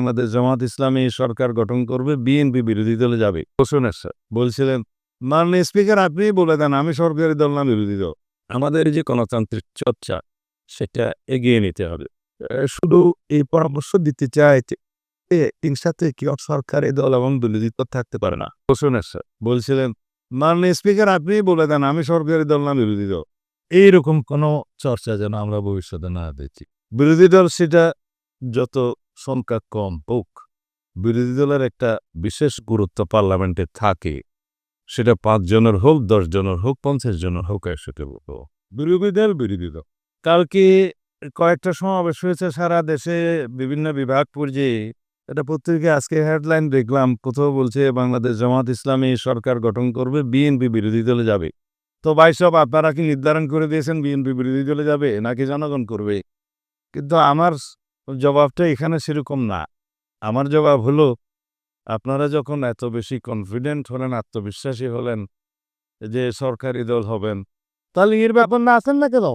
বাংলাদেশ জামাত ইসলামী সরকার গঠন করবে বিএনপি বিরোধী দলে যাবে। হোসেনের স্যার বলছিলেন মাননীয় স্পিকার আপনিই বলে দেন আমি সরকারি দল না বিরোধী দল? আমাদের যে গণতান্ত্রিক চর্চা সেটা এগিয়ে নিতে হবে। শুধু এই পরামর্শ দিতে চাই সাথে কেউ সরকারি দল এবং বিরোধী দল থাকতে পারে না। হোসেনের স্যার বলছিলেন মাননীয় স্পিকার আপনিই বলে দেন আমি সরকারি দল না বিরোধী দল? এইরকম কোনো চর্চা যেন আমরা ভবিষ্যতে না দেখি। বিরোধী দল সেটা যত সংখ্যা কম হোক, বিরোধী দলের একটা বিশেষ গুরুত্ব পার্লামেন্টে থাকে। সেটা পাঁচ জনের হোক, দশ জনের হোক, পঞ্চাশ জনের হোক একসাথে বলব বিরোধী দল বিরোধী দল। কালকে কয়েকটা সমাবেশ হয়েছে সারা দেশে, বিভিন্ন বিভাগ পর্যায়ে। এটা পত্রিকায় আজকে হেডলাইন দেখলাম, কোথাও বলছে, বাংলাদেশ জামাত ইসলামী সরকার গঠন করবে, বিএনপি বিরোধী দলে যাবে। তো ভাই সব আপনারা কি নির্ধারণ করে দিয়েছেন, বিএনপি বিরোধী দলে যাবে, নাকি জনগণ করবে? কিন্তু আমার জবাবটা এখানে সেরকম না। আমার জবাব হলো, আপনারা যখন এত বেশি কনফিডেন্ট হলেন, আত্মবিশ্বাসী হলেন যে সরকারি দল হবেন, তাহলে এর ব্যাপার না আছেন না কেন?